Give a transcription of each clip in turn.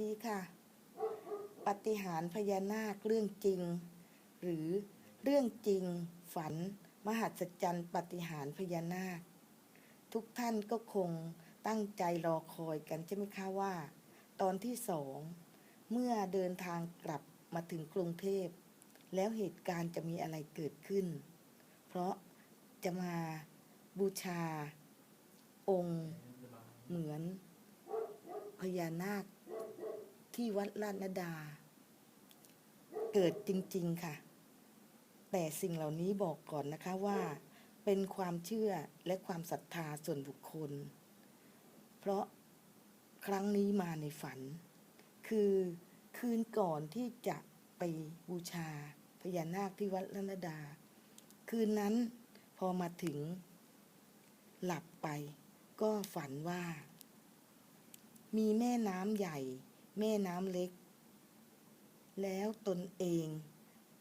ดีค่ะ ปฏิหารพญานาคเรื่องจริง หรือเรื่องจริง ฝัน มหัศจรรย์ปฏิหารพญานาค ทุกท่านก็คงตั้งใจรอคอยกันใช่ไหมคะว่า ตอนที่สองเมื่อเดินทางกลับมาถึงกรุงเทพ แล้วเหตุการณ์จะมีอะไรเกิดขึ้น เพราะจะมาบูชา องค์ เหมือนพญานาค ที่วัดลาดนาดา เกิดจริงๆค่ะ แต่สิ่งเหล่านี้บอกก่อนนะคะว่า เป็นความเชื่อและความศรัทธาส่วนบุคคล เพราะครั้งนี้มาในฝัน คือคืนก่อนที่จะไปบูชาพญานาคที่วัดลาดนาดา คืนนั้นพอมาถึง หลับไปก็ฝันว่ามีแม่น้ำใหญ่ แม่น้ำเล็ก แล้วตนเอง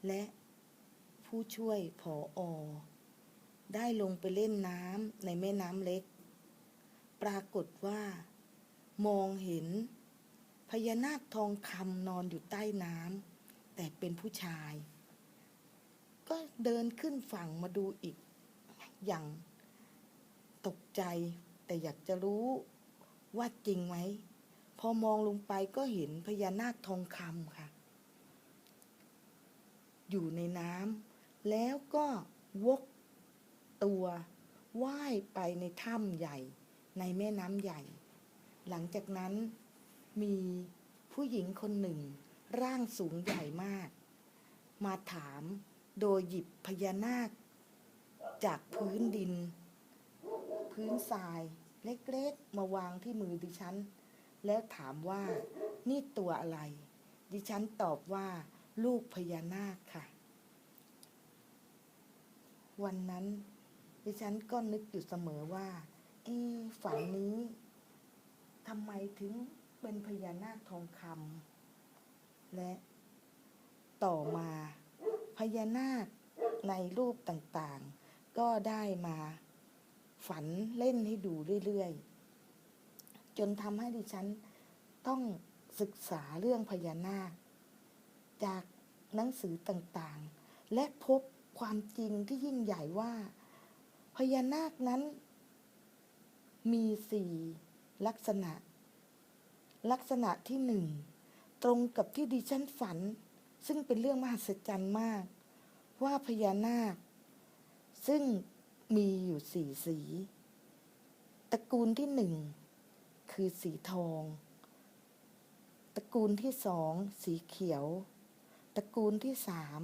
และผู้ช่วยผออได้ลงไปเล่นน้ำในแม่น้ำเล็ก ปรากฏว่า มองเห็น พญานาคทองคำนอนอยู่ใต้น้ำแต่เป็นผู้ชาย ก็เดินขึ้นฝั่งมาดูอีก อย่างตกใจแต่อยากจะรู้ว่าจริงไหม พอมองลงไปก็เห็นพญานาคทองคำค่ะ อยู่ในน้ำแล้วก็วกตัวว่ายไปในถ้ำใหญ่ ในแม่น้ำใหญ่ หลังจากนั้นมีผู้หญิงคนหนึ่ง ร่างสูงใหญ่มาก มาถามโดยหยิบพญานาค จากพื้นดิน พื้นทรายเล็กๆ มาวางที่มือดิฉัน แล้วถามว่า นี่ตัวอะไร ดิฉันตอบว่า ลูกพญานาคค่ะ วันนั้น ดิฉันก็นึกอยู่เสมอว่า เอ๊ฝันนี้ทำไมถึงเป็นพญานาคทองคำและต่อมาพญานาคในรูปต่างๆ ก็ได้มา ฝันเล่นให้ดูเรื่อยๆ จนทำให้ดิฉันต้องศึกษาเรื่องพญานาค จากหนังสือต่างๆ และพบความจริงที่ยิ่งใหญ่ว่า พญานาคนั้น มีสี่ลักษณะ ลักษณะที่หนึ่งตรงกับที่ดิฉันฝัน ซึ่งเป็นเรื่องมหัศจรรย์มาก ว่าพญานาค ซึ่งมีอยู่สี่สีตระกูลที่หนึ่ง คือสีทอง ตระกูลที่สองสีเขียว ตระกูลที่สาม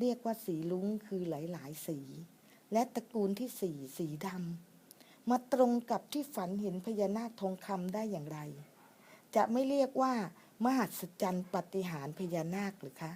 เรียกว่าสีลุ้งคือหลายๆ สี และตระกูลที่สี่สีดำมาตรงกับที่ฝันเห็นพญานาคทองคำได้อย่างไร จะไม่เรียกว่ามหัศจรรย์ปฏิหารพญานาคหรือคะ